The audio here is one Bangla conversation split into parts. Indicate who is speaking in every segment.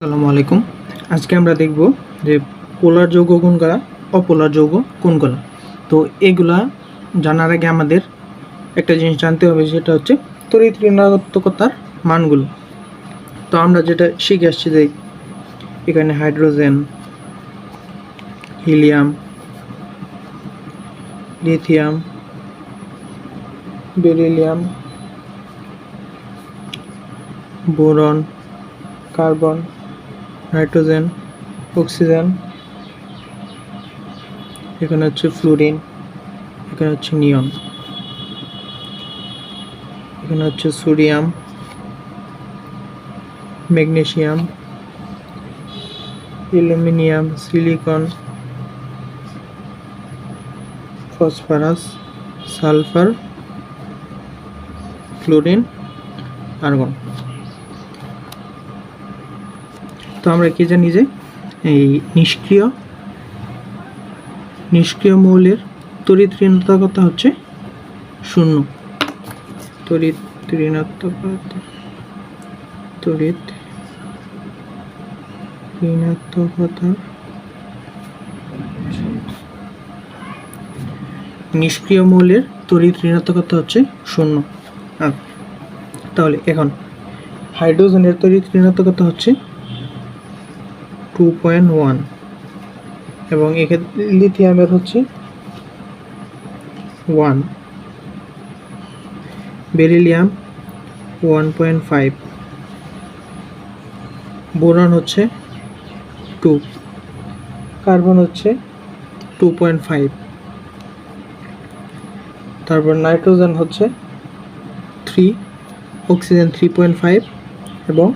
Speaker 1: আসসালামু আলাইকুম। আজকে আমরা দেখব যে পোলার যৌগ কোন কোনগুলা, অপোলার যৌগ কোন কোনগুলা। তো এগুলা জানার আগে আমাদের একটা জিনিস জানতে হবে, সেটা হচ্ছে তড়িৎ মানগুলো। তো আমরা যেটা শিখে আসছি যে এখানে hydrogen, helium, lithium, beryllium, boron, carbon nitrogen, oxygen, এখানে হচ্ছে ফ্লুরিন, এখানে হচ্ছে নিয়ন এখানে হচ্ছে sodium magnesium aluminium, silicon, phosphorus, sulphur, fluorine, argon তো আমরা কি জানি যে এই নিষ্ক্রিয় নিষ্ক্রিয় মৌলের তড়িৎ ঋণাত্মকতা হচ্ছে শূন্য। তড়িৎ ঋণাত্মকতা তড়িৎ ঋণাত্মকতা নিষ্ক্রিয় মৌলের তড়িৎ ঋণাত্মকতা হচ্ছে শূন্য। তাহলে এখন হাইড্রোজেনের তড়িৎ ঋণাত্মকতা হচ্ছে টু পয়েন্ট ওয়ান এবং এক্ষেত্রে লিথিয়ামের হচ্ছে one beryllium one point five boron হচ্ছে টু কার্বন হচ্ছে টু পয়েন্ট ফাইভ তারপর নাইট্রোজেন হচ্ছে three oxygen three point five এবং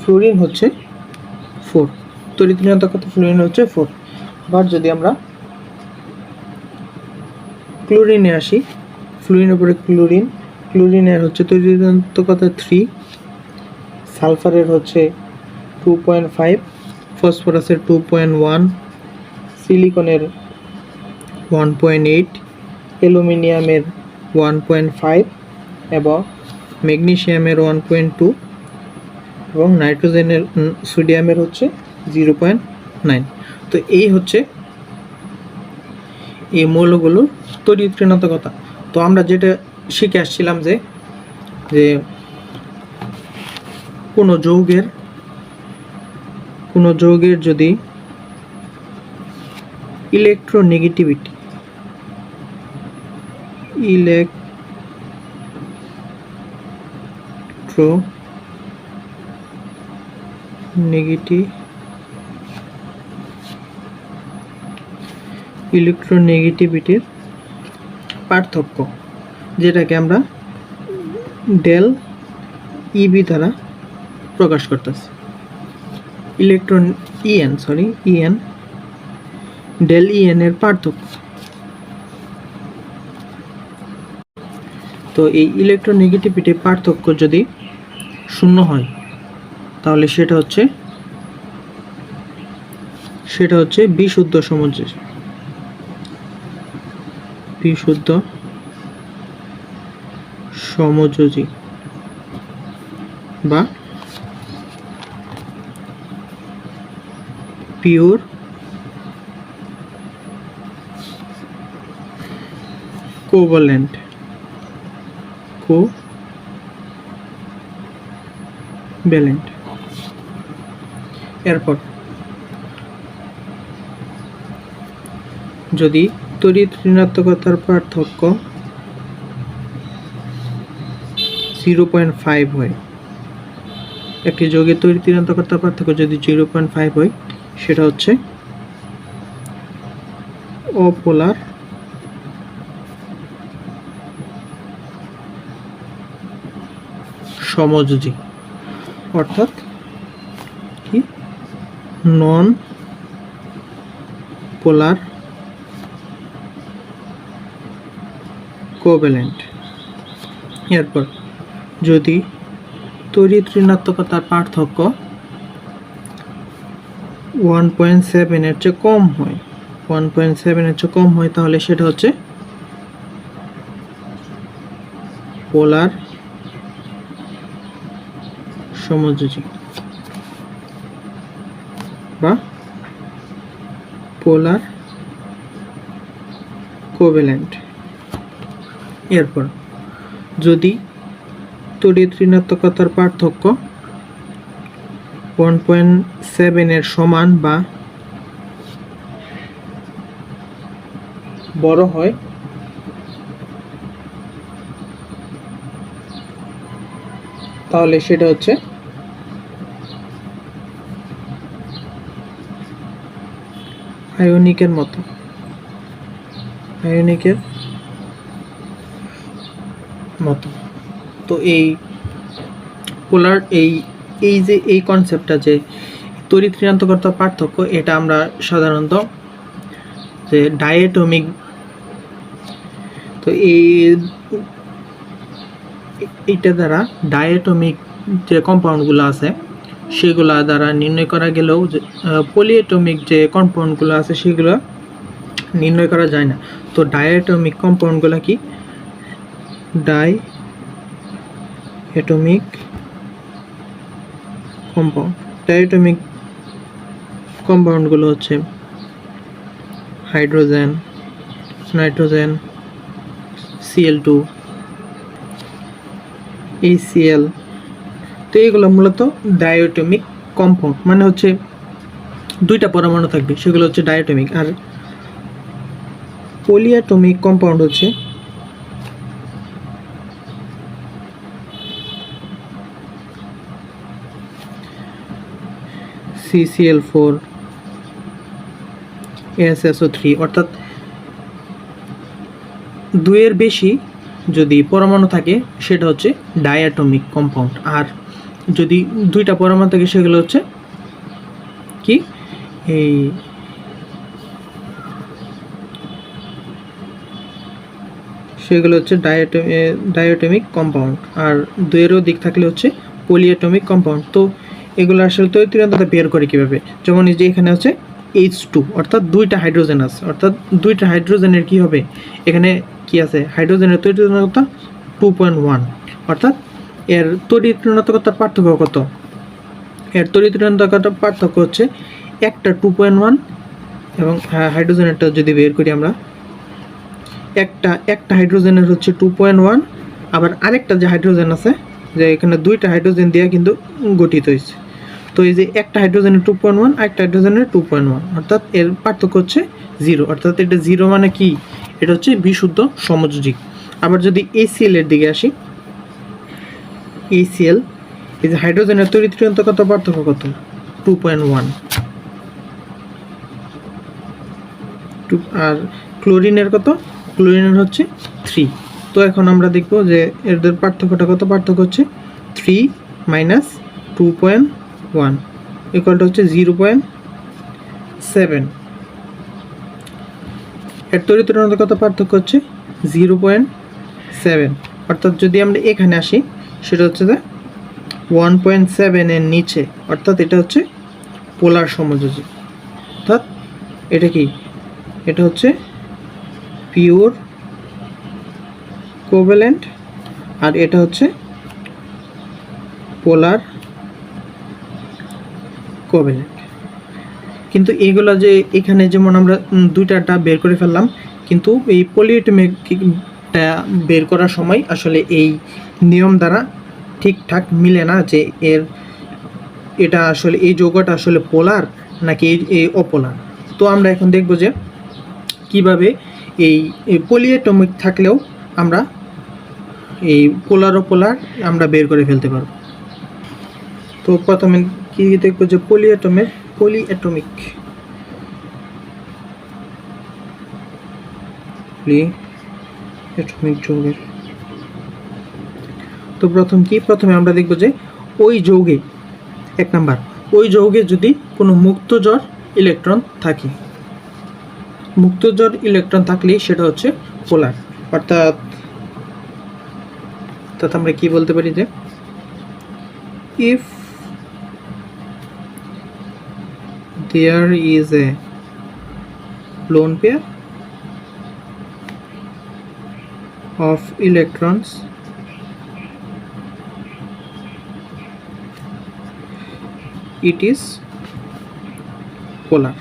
Speaker 1: ফ্লোরিন হচ্ছে ফোর তড়িৎ ঋণাত্মকতা ফ্লোরিন হচ্ছে ফোর আবার যদি আমরা ক্লোরিনে আসি ফ্লোরিনের উপরে ক্লোরিন ক্লোরিনের হচ্ছে ঋণাত্মকতা থ্রি সালফারের হচ্ছে টু পয়েন্ট ফাইভ ফসফরাসের টু পয়েন্ট ওয়ান সিলিকনের ওয়ান পয়েন্ট এইট অ্যালুমিনিয়ামের ওয়ান পয়েন্ট ফাইভ এবং ম্যাগনেসিয়ামের ওয়ান পয়েন্ট টু এবং নাইট্রোজেনের সোডিয়ামের হচ্ছে জিরো পয়েন্ট নাইন। তো এই হচ্ছে এই মৌলগুলোর তড়িৎ ঋণাত্মকতা তো আমরা যেটা শিখে আসছিলাম যে যে কোনো যৌগের কোনো যৌগের যদি ইলেকট্রোনেগেটিভিটি ইলেকট্রো নেগেটিভ ইলেকট্রোনেগেটিভিটির পার্থক্য, যেটাকে আমরা ডেল ইবি দ্বারা প্রকাশ করতেছি। Electron EN sorry EN del EN এর পার্থক্য। তো এই ইলেকট্রোনেগেটিভিটির পার্থক্য যদি শূন্য হয়, তাহলে সেটা হচ্ছে সেটা হচ্ছে বিশুদ্ধ সমুদ্রের বিশুদ্ধ সমযোজী বা পিওর কোভালেন্ট কো ব্যালেন্ট এরপর যদি তড়িৎ ঋণাত্মকতার পার্থক্য জিরো পয়েন্ট ফাইভ হয়। একটি যোগের তড়িৎ ঋণাত্মকতার পার্থক্য যদি জিরো পয়েন্ট ফাইভ হয়, সেটা হচ্ছে অপোলার সমযোজী, অর্থাৎ কি? Non polar covalent. এরপর, যদি তড়িৎ ঋণাত্মকতার পার্থক্য ওয়ান পয়েন্ট সেভেনের চেয়ে কম হয় ওয়ান পয়েন্ট সেভেনের চেয়ে কম হয়, তাহলে সেটা হচ্ছে পোলার সমযোজী বা পোলার কোভ্যালেন্ট। এরপর, যদি তড়িৎ ঋণাত্মকতার পার্থক্য ওয়ান পয়েন্ট সেভেনের সমান বা বড় হয়, তাহলে সেটা হচ্ছে আয়নিকের মতো। আয়নিকের মতো। তো এই পোলার এই এই যে, এই কনসেপ্টটা যে তড়িৎ ঋণাত্মকতার পার্থক্য, এটা আমরা সাধারণত যে ডায়েটমিক তো এই, এইটা দ্বারা ডায়েটমিক যে কম্পাউন্ডগুলো আছে, সেগুলা দ্বারা নির্ণয় করা গেলেও পলিএটমিক যে কম্পাউন্ডগুলো আছে, সেগুলো নির্ণয় করা যায় না। তো ডায়াটমিক কম্পাউন্ডগুলো কি? ডাই অ্যাটমিক কম্পাউন্ড ডায়াটমিক কম্পাউন্ডগুলো হচ্ছে hydrogen, nitrogen, Cl two HCl তো এগুলো মূলত ডায়োটমিক কম্পাউন্ড মানে হচ্ছে দুইটা পরমাণু থাকবে, সেগুলো হচ্ছে ডায়োটমিক আর পলিঅ্যাটমিক কম্পাউন্ড হচ্ছে সিসিএল ফোর এসএসও থ্রি অর্থাৎ দুইয়ের বেশি যদি পরমাণু থাকে, সেটা হচ্ছে ডায়াটমিক কম্পাউন্ড আর যদি দুইটা পরমাণু থাকে, সেগুলো হচ্ছে কি? এই সেগুলো হচ্ছে ডায়াটমিক কম্পাউন্ড আর দুয়েরও দিক থাকলে হচ্ছে পলিঅ্যাটমিক কম্পাউন্ড তো এগুলো আসলে তৈরিতা বের করে কীভাবে? যেমন এই যে এখানে হচ্ছে এইচ টু অর্থাৎ দুইটা হাইড্রোজেন আছে। অর্থাৎ দুইটা হাইড্রোজেনের কি হবে? এখানে কি আছে? হাইড্রোজেনের তৈরিতা টু পয়েন্ট ওয়ান অর্থাৎ এর তড়িৎ ঋণাত্মকতার পার্থক্য কত? এর তড়িৎ ঋণাত্মকতার পার্থক্য হচ্ছে একটা টু পয়েন্ট ওয়ান এবং হাইড্রোজেনেরটা যদি বের করি আমরা, একটা একটা হাইড্রোজেনের হচ্ছে টু পয়েন্ট ওয়ান আবার আরেকটা যে হাইড্রোজেন আছে, যে এখানে দুইটা হাইড্রোজেন দিয়ে কিন্তু গঠিত হয়েছে। তো এই যে একটা হাইড্রোজেনের টু পয়েন্ট ওয়ান আর একটা হাইড্রোজেনের টু পয়েন্ট ওয়ান অর্থাৎ এর পার্থক্য হচ্ছে জিরো অর্থাৎ এটা জিরো মানে কি? এটা হচ্ছে বিশুদ্ধ সমযোজিক আবার যদি এসিএল এর দিকে আসি এসিএল এই যে হাইড্রোজেনের তৈরি তড়িৎ কত পার্থক্য কত? টু পয়েন্ট ওয়ান টু আর ক্লোরিনের কত? ক্লোরিনের হচ্ছে থ্রি তো এখন আমরা দেখব যে এদের পার্থক্যটা কত পার্থক্য হচ্ছে? Three minus two point one ইকুয়ালটা হচ্ছে জিরো পয়েন্ট সেভেন এর তরিত কত পার্থক্য হচ্ছে? জিরো পয়েন্ট সেভেন অর্থাৎ যদি আমরা এখানে আসি, সেটা হচ্ছে যে ওয়ান পয়েন্ট সেভেনের নিচে। অর্থাৎ এটা হচ্ছে পোলার সমযোজী। অর্থাৎ এটা কি? এটা হচ্ছে পিওর কোভ্যালেন্ট আর এটা হচ্ছে পোলার কোভ্যালেন্ট কিন্তু এইগুলো যে এখানে যেমন আমরা দুইটাটা বের করে ফেললাম, কিন্তু এই পলিএটমিকটা বের করার সময় আসলে এই নিয়ম দ্বারা ঠিকঠাক মিলে না যে এর, এটা আসলে এই যৌগটা আসলে পোলার নাকি এই- অপোলার। তো আমরা এখন দেখব যে কীভাবে এই পলিএটমিক থাকলেও আমরা এই পোলার পোলার আমরা বের করে ফেলতে পারব। তো প্রথমে কি দেখব যে পলিএটমের পলিএটমিক পলিএটমিক যৌগের। তো প্রথম কি? প্রথমে আমরা দেখব যে ওই যৌগে, এক নাম্বার, ওই যৌগে যদি কোনো মুক্তজর ইলেকট্রন থাকে। মুক্তজর ইলেকট্রন থাকলেই সেটা হচ্ছে পোলার অর্থাৎ অর্থাৎ আমরা কি বলতে পারি যে if there is a lone pair of electrons. It is polar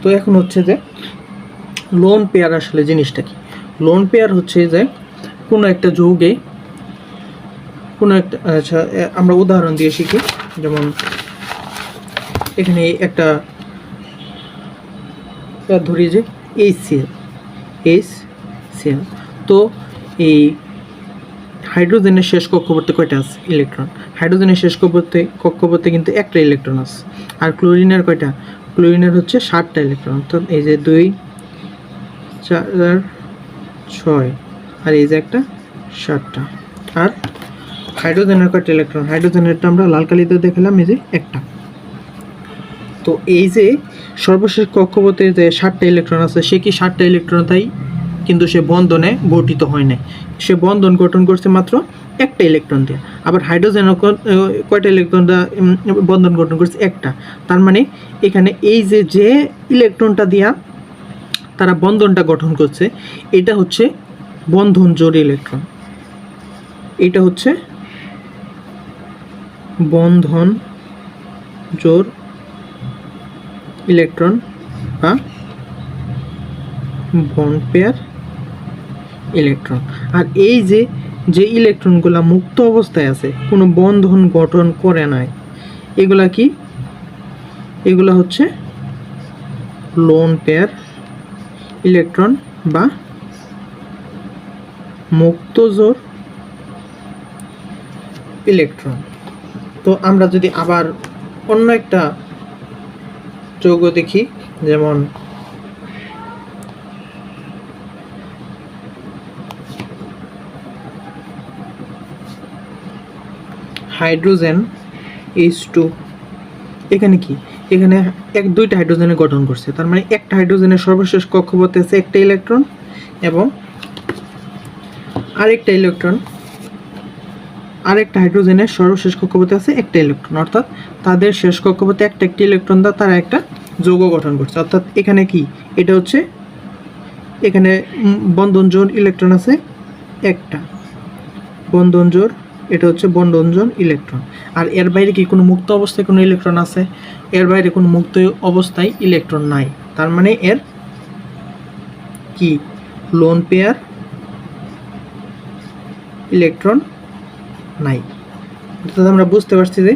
Speaker 1: তো এখন হচ্ছে যে লোন পেয়ার আসলে জিনিসটা কি? লোন পেয়ার হচ্ছে যে কোনো একটা যৌগে কোনো একটা আচ্ছা আমরা উদাহরণ দিয়ে শিখি। যেমন এখানে একটা ধরি যে এইচ সিএল এইচ সিএল তো এই হাইড্রোজেনের শেষ কক্ষপথে কয়টা আছে? ইলেকট্রন হাইড্রোজেনের শেষ কক্ষপথে কক্ষপথে কিন্তু একটা ইলেকট্রন আছে। আর ক্লোরিনের কয়টা? ক্লোরিনের হচ্ছে ষাটটা ইলেকট্রন অর্থাৎ এই যে দুই, চার ছয়, আর এই যে একটা সাতটা। আর হাইড্রোজেনের কয়টা ইলেকট্রন হাইড্রোজেনেরটা আমরা লাল কালিতে দেখালাম, এই যে একটা। তো এই যে সর্বশেষ কক্ষপথে যে ষাটটা ইলেকট্রন আছে, সে কি ষাটটা ইলেকট্রন তাই? কিন্তু সে বন্ধনে গঠিত হয় নাই। সে বন্ধন গঠন করছে মাত্র একটা ইলেকট্রন দিয়ে। আবার হাইড্রোজেন কয়টা ইলেকট্রন বন্ধন গঠন করছে একটা। তার মানে এখানে এই যে যে ইলেকট্রনটা দিয়া তারা বন্ধনটা গঠন করছে, এটা হচ্ছে বন্ধন জোড় ইলেকট্রন এটা হচ্ছে বন্ধন জোড় ইলেকট্রন বা বন্ড পেয়ার ইলেকট্রন আর এই যে যে ইলেকট্রনগুলো মুক্ত অবস্থায় আছে, কোনো বন্ধন গঠন করে নাই, এগুলা কি? এগুলা হচ্ছে লোন পেয়ার ইলেকট্রন বা মুক্ত জোর ইলেকট্রন তো আমরা যদি আবার অন্য একটা যৌগ দেখি, যেমন হাইড্রোজেন এইচ টু এখানে কি? এখানে এক, দুইটা হাইড্রোজেনের গঠন করছে। তার মানে একটা হাইড্রোজেনের সর্বশেষ কক্ষপথে আছে একটা ইলেকট্রন এবং আরেকটা ইলেকট্রন আরেকটা হাইড্রোজেনের সর্বশেষ কক্ষপথে আছে একটা ইলেকট্রন অর্থাৎ তাদের শেষ কক্ষপথে একটা একটি ইলেকট্রন দ্বারা তারা একটা যৌগ গঠন করছে। অর্থাৎ এখানে কি? এটা হচ্ছে এখানে উম, বন্ধন জোন ইলেকট্রন আছে একটা। বন্ধন জোর এটা হচ্ছে বন্ধন জোন ইলেকট্রন। আর এর বাইরে কি কোনো মুক্ত অবস্থায় কোনো ইলেকট্রন আছে? এর বাইরে কোনো মুক্ত অবস্থায় ইলেকট্রন নাই। তার মানে এর কি? লোন পেয়ার ইলেকট্রন নাই। অর্থাৎ আমরা বুঝতে পারছি যে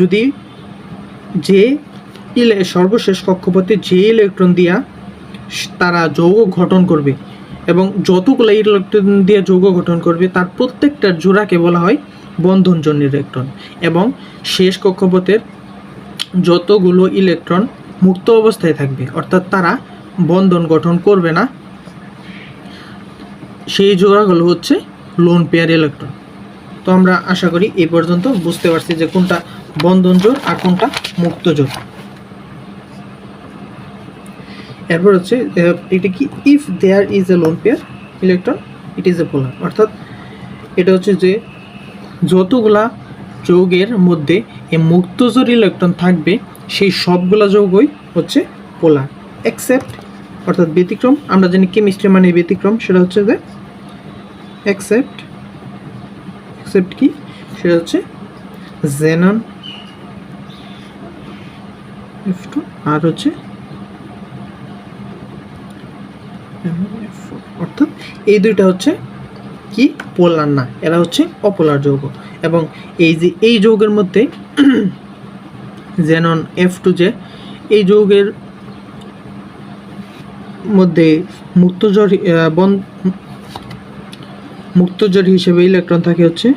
Speaker 1: যদি যে ইলে, সর্বশেষ কক্ষপথে যে ইলেকট্রন দিয়া তারা যৌগ গঠন করবে এবং যতগুলো ইলেকট্রন দিয়ে যৌগ গঠন করবে, তার প্রত্যেকটার জোড়াকে বলা হয় বন্ধনজন্য ইলেকট্রন এবং শেষ কক্ষপথের যতগুলো ইলেকট্রন মুক্ত অবস্থায় থাকবে, অর্থাৎ তারা বন্ধন গঠন করবে না। সেই জোড়াগুলো হচ্ছে লোন পেয়ার ইলেকট্রন তো আমরা আশা করি এই পর্যন্ত বুঝতে পারছি যে কোনটা বন্ধন জোর আর কোনটা মুক্ত জোর। এরপর হচ্ছে এটা কি? If there is a lone pair electron it is a polar অর্থাৎ এটা হচ্ছে যে যতগুলা যৌগের মধ্যে এই মুক্তজোর ইলেকট্রন থাকবে, সেই সবগুলা যৌগই হচ্ছে পোলার এক্সেপ্ট অর্থাৎ ব্যতিক্রম, আমরা জানি কেমিস্ট্রি মানে ব্যতিক্রম, সেটা হচ্ছে যে এক্সেপ্ট এক্সেপ্ট কি? সেটা হচ্ছে জেনন এফ টু আর হচ্ছে অর্থাৎ এই দুইটা হচ্ছে কি? পোলার না, এরা হচ্ছে অপোলার যৌগ। এবং এই যে এই যৌগের মধ্যে জেনন এফ টু যে, এই যৌগের মধ্যে মুক্তজর বন মুক্তজর হিসেবে ইলেকট্রন থাকে হচ্ছে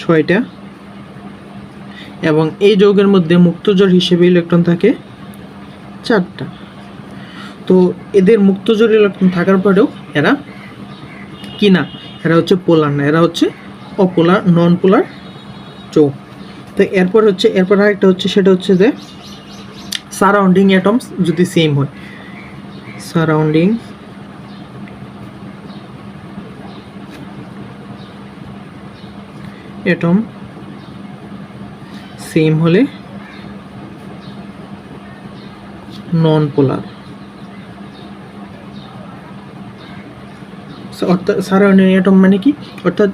Speaker 1: ছয়টা। এবং এই যৌগের মধ্যে মুক্তজর হিসেবে ইলেকট্রন থাকে চারটা। তো এদের মুক্তজোর ইলেকট্রন থাকার পরেও এরা কি না? এরা হচ্ছে পোলার না, এরা হচ্ছে অপোলার নন পোলার চৌক তো এরপর হচ্ছে, এরপর আরেকটা হচ্ছে, সেটা হচ্ছে যে সারাউন্ডিং অ্যাটমস যদি সেম হয়। সারাউন্ডিং অ্যাটম সেম হলে নন পোলার অর্থাৎ সারাউন্ডিং অ্যাটম মানে কি? অর্থাৎ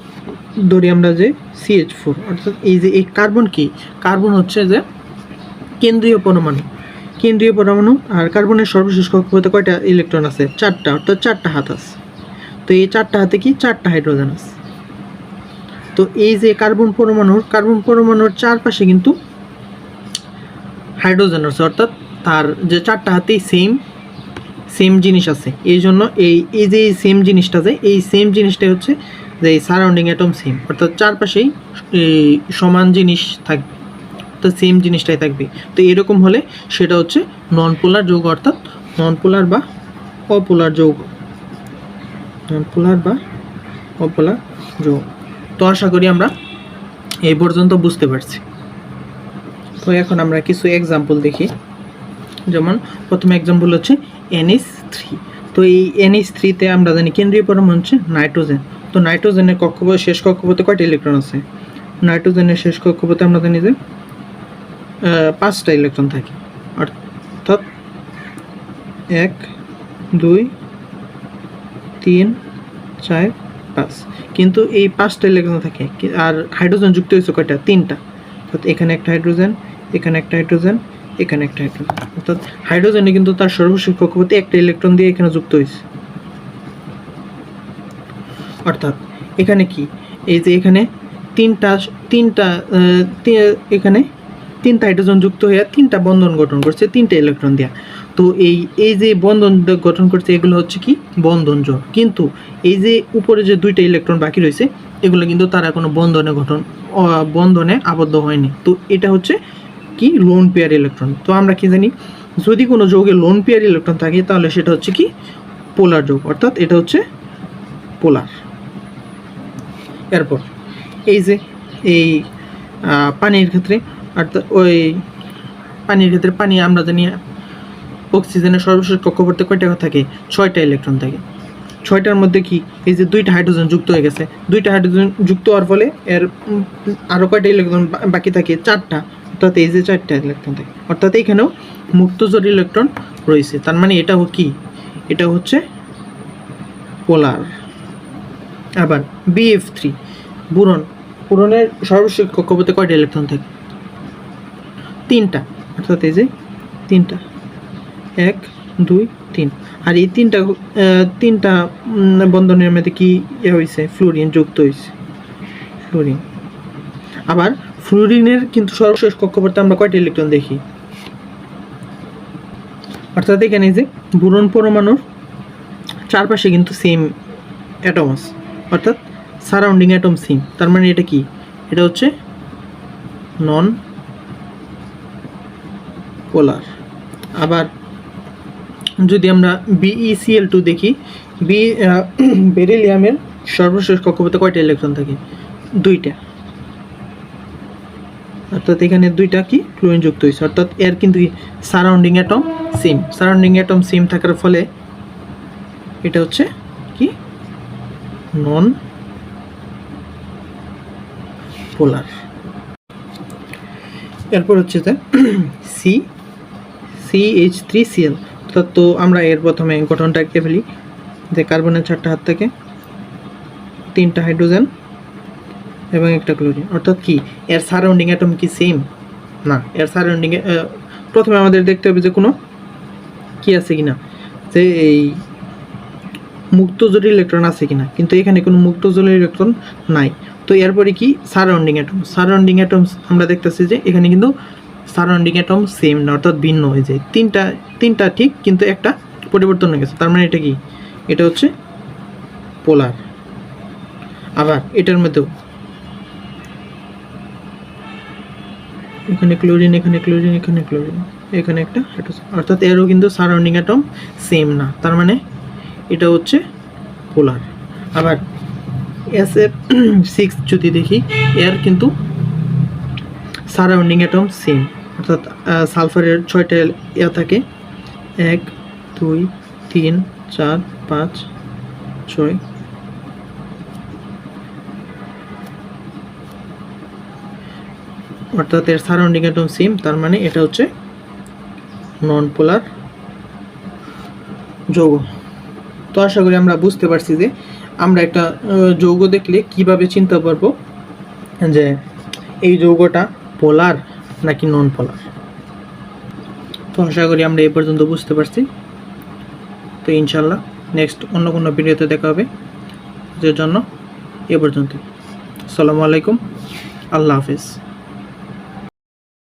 Speaker 1: ধরি আমরা যে সিএইচ ফোর অর্থাৎ এই যে, এই কার্বন কি? কার্বন হচ্ছে যে কেন্দ্রীয় পরমাণু। কেন্দ্রীয় পরমাণু আর কার্বনের সর্বশেষ কক্ষপথে কয়টা? ইলেকট্রন আছে, চারটা, অর্থাৎ চারটা হাত আছে। তো এই চারটা হাতে কি? চারটা হাইড্রোজেন আছে। তো এই যে কার্বন পরমাণুর কার্বন পরমাণুর চারপাশে কিন্তু হাইড্রোজেন আছে, অর্থাৎ তার যে চারটা হাতেই সেম সেম জিনিস আছে। এই জন্য এই এই যে এই সেম জিনিসটা যে, এই সেম জিনিসটাই হচ্ছে যে এই সারাউন্ডিং অ্যাটম সেম অর্থাৎ চারপাশেই সমান জিনিস থাকবে। তো সেম জিনিসটাই থাকবে। তো এরকম হলে সেটা হচ্ছে নন পোলার যৌগ, অর্থাৎ নন পোলার বা অপোলার যৌগ। নন পোলার বা অপোলার যৌগ। তো আশা করি আমরা এই পর্যন্ত বুঝতে পারছি। তো এখন আমরা কিছু এক্সাম্পল দেখি। যেমন প্রথম এক্সাম্পল হচ্ছে এনএস থ্রি তো এই এনএস থ্রিতে আমরা জানি কেন্দ্রীয় পরমাণু হচ্ছে নাইট্রোজেন। তো নাইট্রোজেনের কক্ষপথ, শেষ কক্ষপথে কয়টা ইলেকট্রন আছে? নাইট্রোজেনের শেষ কক্ষপথে আমরা জানি যে পাঁচটা ইলেকট্রন থাকে। অর্থাৎ এক, দুই, তিন, চার, পাঁচ। কিন্তু এই পাঁচটা ইলেকট্রন থাকে। আর হাইড্রোজেন যুক্ত হয়েছে কয়টা? তিনটা। অর্থাৎ এখানে একটা হাইড্রোজেন এখানে একটা হাইড্রোজেন এখানে একটা হাইড্রোজেন অর্থাৎ হাইড্রোজেনে কিন্তু তার সর্বশেষ কক্ষপথে একটা ইলেকট্রন দিয়ে এখানে যুক্ত হয়েছে। অর্থাৎ এখানে কি? এই যে এখানে তিনটা তিনটা এখানে তিনটা হাইড্রোজেন যুক্ত হয়ে তিনটা বন্ধন গঠন করছে, তিনটা ইলেকট্রন দেওয়া তো এই এই যে বন্ধন গঠন করছে, এগুলো হচ্ছে কি? বন্ধন জোড়। কিন্তু এই যে উপরে যে দুইটা ইলেকট্রন বাকি রয়েছে এগুলো কিন্তু তারা কোনো বন্ধনে গঠন বন্ধনে আবদ্ধ হয়নি। তো এটা হচ্ছে কি? লোন পেয়ার ইলেকট্রন তো আমরা কি জানি? যদি কোনো যৌগে লোন পেয়ার ইলেকট্রন থাকে, তাহলে সেটা হচ্ছে কি? পোলার যৌগ। অর্থাৎ এটা হচ্ছে পোলার এরপর, এই যে, এই পানির ক্ষেত্রে অর্থাৎ ওই পানির ক্ষেত্রে পানি আমরা জানি অক্সিজেনের সর্বশেষ কক্ষপথে কয়টা থাকে? ছয়টা ইলেকট্রন থাকে। ছয়টার মধ্যে কি? এই যে দুইটা হাইড্রোজেন যুক্ত হয়ে গেছে। দুইটা হাইড্রোজেন যুক্ত হওয়ার ফলে এর আরও কয়টা ইলেকট্রন বাকি থাকে? চারটা। অর্থাৎ এই যে চারটা ইলেকট্রন থাকে। অর্থাৎ এখানেও মুক্তজোর ইলেকট্রন রয়েছে। তার মানে এটা কি? এটা হচ্ছে পোলার আবার বিএফ থ্রি বুরন। বুরনের সর্বশেষ কক্ষপথে কয়টা ইলেকট্রন থাকে? তিনটা। অর্থাৎ এই যে তিনটা। এক, দুই, তিন। আর এই তিনটা তিনটা বন্ধনের মধ্যে কি ইয়ে হয়েছে ফ্লোরিন যুক্ত হয়েছে ফ্লোরিন। আবার ফ্লোরিনের কিন্তু সর্বশেষ কক্ষপথে আমরা কয়টা ইলেকট্রন দেখি? অর্থাৎ এখানে যে বুরন পরমাণুর চারপাশে কিন্তু সেম অ্যাটম আছে। অর্থাৎ সারাউন্ডিং অ্যাটম সেম তার মানে এটা কি? এটা হচ্ছে নন পোলার আবার যদি আমরা বিইসিএল টু দেখি বি বেরিলিয়ামের সর্বশেষ কক্ষপথে কয়টা ইলেকট্রন থাকে? দুইটা। অর্থাৎ এখানে দুইটা কি? ক্লোরিন যুক্ত হয়েছে। অর্থাৎ এর কিন্তু surrounding atom same surrounding atom same থাকার ফলে এটা হচ্ছে কি? নন পোলার এরপর হচ্ছে যে সি এইচ থ্রি সিএল অর্থাৎ তো আমরা এর প্রথমে গঠনটা এঁকে ফেলি। যে কার্বনের চারটা হাত থেকে তিনটা হাইড্রোজেন এবং একটা ক্লোরিন। অর্থাৎ কি? এর সারাউন্ডিং অ্যাটম কি সেম না, এর সারাউন্ডিং প্রথমে আমাদের দেখতে হবে যে কোনো কি আছে কিনা। যে এই মুক্ত জোর ইলেকট্রন আছে কিনা। কিন্তু এখানে কোনো মুক্ত জোরের ইলেকট্রন নাই। তো এরপরে কি? Surrounding atom. সারাউন্ডিং অ্যাটম আমরা দেখতেছি যে এখানে কিন্তু সারাউন্ডিং অ্যাটম সেম না, অর্থাৎ ভিন্ন হয়ে যায়। তিনটা তিনটা ঠিক, কিন্তু একটা পরিবর্তন হয়ে গেছে। তার মানে এটা কি? এটা হচ্ছে পোলার আবার এটার মধ্যেও। এখানে ক্লোরিন এখানে ক্লোরিন এখানে ক্লোরিন এখানে একটা অর্থাৎ এরও কিন্তু সারাউন্ডিং অ্যাটম সেম না। তার মানে এটা হচ্ছে পোলার আবার এস এফ সিক্স যদি দেখি, এর কিন্তু সারাউন্ডিং অ্যাটম সেম অর্থাৎ সালফারের ছয়টা ইয়া থাকে। এক, দুই, তিন, চার, পাঁচ, ছয়। অর্থাৎ এর সারাউন্ডিং অ্যাটম সেম তার মানে এটা হচ্ছে নন পোলার যৌগ। তো আশা করি আমরা বুঝতে পারছি যে আমরা একটা যৌগ দেখলে কীভাবে চিন্তা পারব যে এই যৌগটা পোলার নাকি নন পোলার আশা করি আমরা এই পর্যন্ত বুঝতে পারছি। তো ইনশাল্লাহ নেক্সট অন্য কোনো ভিডিওতে দেখা হবে। যে জন্য এ পর্যন্ত আসসালামু আলাইকুম। আল্লাহ হাফিজ।